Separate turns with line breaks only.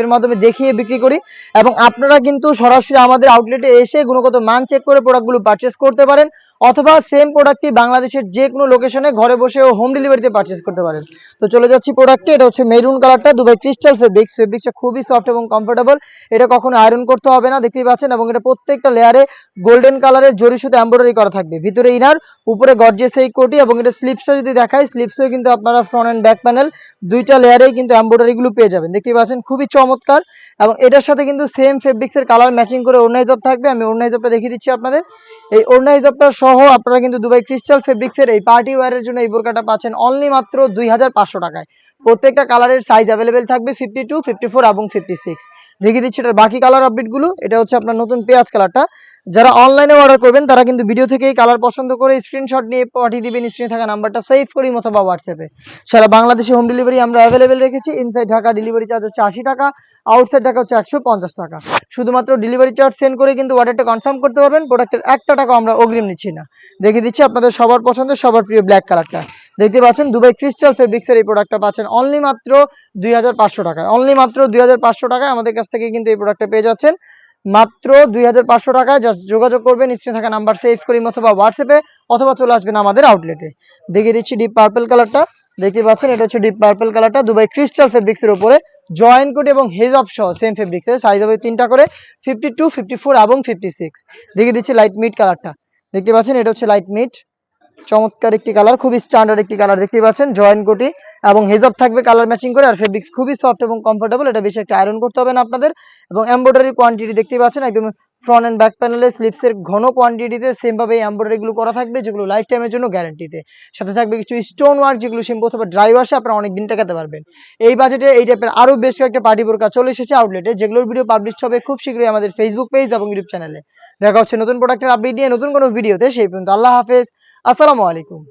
এর মাধ্যমে দেখিয়ে বিক্রি করি এবং আপনারা কিন্তু সরাসরি আমাদের আউটলেটে এসে গুণগত মান চেক করে প্রোডাক্টগুলো পারচেস করতে পারেন অথবা সেম প্রোডাক্টটি বাংলাদেশের যে কোনো লোকেশনে ঘরে বসেও হোম ডেলিভারিতে পারচেস করতে পারেন। তো চলে যাচ্ছি প্রোডাক্টে এটা হচ্ছে মেরুন কালারটা দুবাই ক্রিস্টাল ফেব্রিক্স ফেব্রিক্সটা খুবই সফট এবং কমফোর্টেবল এটা কখনো আয়রন করতে হবে না, দেখতেই পাচ্ছেন, এবং এটা প্রত্যেকটা লেয়ারে গোল্ডেন কালারের জরি সুতো এমব্রয়ডারি করা থাকবে। ভিতরে ইনার উপরে গর্জিয়াস এই কোটি, এবং এটা স্লিপসটা যদি দেখাই স্লিপসেও কিন্তু আপনারা ফ্রন্ট এন্ড ব্যাক প্যানেল দুইটা লেয়ারেই কিন্তু এমব্রয়ডারি গুলো পেয়ে যাবেন। দেখতেই পাচ্ছেন, খুবই চমৎকার। এবং এটার সাথে কিন্তু সেম ফেব্রিক্স এর কালার ম্যাচিং করে হিসাব থাকবে। আমি হিসাবটা দেখিয়ে দিচ্ছি আপনাদের। এই হিসাবটা সহ আপনারা কিন্তু দুবাই ক্রিস্টাল ফেব্রিক্সের এই পার্টি ওয়ারের জন্য এই বোরকাটা পাচ্ছেন অনলি মাত্র দুই হাজার পাঁচশো টাকায়। প্রত্যেকটা কালারের সাইজ অ্যাভেলেবেল থাকবে ফিফটি টু ফিফটি ফোর এবং ফিফটি সিক্স দেখিয়ে দিচ্ছি এটার বাকি কালার আপডেটগুলো এটা হচ্ছে আপনার নতুন পেঁয়াজ কালারটা যারা অনলাইনে অর্ডার করবেন, তারা কিন্তু ভিডিও থেকেই কালার পছন্দ করে স্ক্রিনশট নিয়ে পাঠিয়ে দিবেন স্ক্রিনে থাকা নাম্বারটা সেভ করি অথবা হোয়াটসঅ্যাপে সারা বাংলাদেশে হোম ডেলিভারি আমরা অ্যাভেলেবেল রেখেছি। ইনসাইড ঢাকা ডেলিভারি চার্জ হচ্ছে আশি টাকা আউটসাইড ঢাকা হচ্ছে একশো পঞ্চাশ টাকা। শুধুমাত্র ডেলিভারি চার্জ সেন্ড করে কিন্তু অর্ডারটা কনফার্ম করতে পারবেন প্রোডাক্টের একটা টাকা আমরা অগ্রিম নিচ্ছি না। দেখিয়ে দিচ্ছি আপনাদের সবার পছন্দের সবার প্রিয় ব্ল্যাক কালারটা দেখতে পাচ্ছেন দুবাই ক্রিস্টাল ফেব্রিক্স এর এই প্রোডাক্টটা পাচ্ছেন অনলি মাত্র দুই হাজার পাঁচশো টাকায়। অনলি মাত্র দুই হাজার পাঁচশো টাকায় আমাদের কাছ থেকে কিন্তু এই প্রোডাক্টটা পেয়ে যাচ্ছেন। মাত্র দুই হাজার পাঁচশো টাকায় জাস্ট যোগাযোগ করবেন স্ক্রিনে থাকা নাম্বার সেভ করি অথবা হোয়াটসঅ্যাপে অথবা চলে আসবেন আমাদের আউটলেটে দেখিয়ে দিচ্ছি ডিপ পার্পল কালারটা দেখতে পাচ্ছেন, এটা হচ্ছে ডিপ পার্পল কালারটা দুবাই ক্রিস্টাল ফেব্রিক্সের উপরে জয়েন্ট কোট এবং হেজ অফ সহ সেম ফেব্রিক্সের সাইজ হবে তিনটা করে ফিফটি টু ফিফটি ফোর এবং ফিফটি সিক্স দেখিয়ে দিচ্ছি লাইট মিট কালারটা দেখতে পাচ্ছেন, এটা হচ্ছে লাইট মিড চমৎকার একটি কালার খুবই স্ট্যান্ডার্ড একটি কালার দেখতে পাচ্ছেন জয়েন্ট কোটি এবং হেজব থাকবে কালার ম্যাচিং করে আর ফেব্রিক্স খুবই সফট এবং কমফোর্টেবল এটা বেশি একটা আয়রন করতে হবে না আপনাদের এবং এমব্রয়ডারি কোয়ান্টিটি দেখতে পাচ্ছেন, একদম ফ্রন্ট এন্ড ব্যাক প্যানেলে স্লিপস এর ঘন কোয়ান্টিটিতে সেম ভাবে এমব্রয়ডারি গুলো করা থাকবে, যেগুলো লাইফ টাইমের জন্য গ্যারান্টিতে সাথে থাকবে কিছু স্টোন ওয়ার্ক যেগুলো শ্যাম্পু অথবা ড্রাই ওয়াশে আপনারা অনেক দিন টাকাতে পারবেন। এই বাজেটে এই টাইপের আরও বেশ কয়েকটা পার্টি বোরকা চলে এসেছে আউটলেটে যেগুলোর ভিডিও পাবলিশ হবে খুব শীঘ্রই আমাদের ফেসবুক পেজ এবং ইউটিউব চ্যানেলে দেখা হচ্ছে নতুন প্রোডাক্টের আপডেট নিয়ে নতুন কোনো ভিডিওতে সেই পর্যন্ত আল্লাহ হাফেজ। আসসালামু আলাইকুম।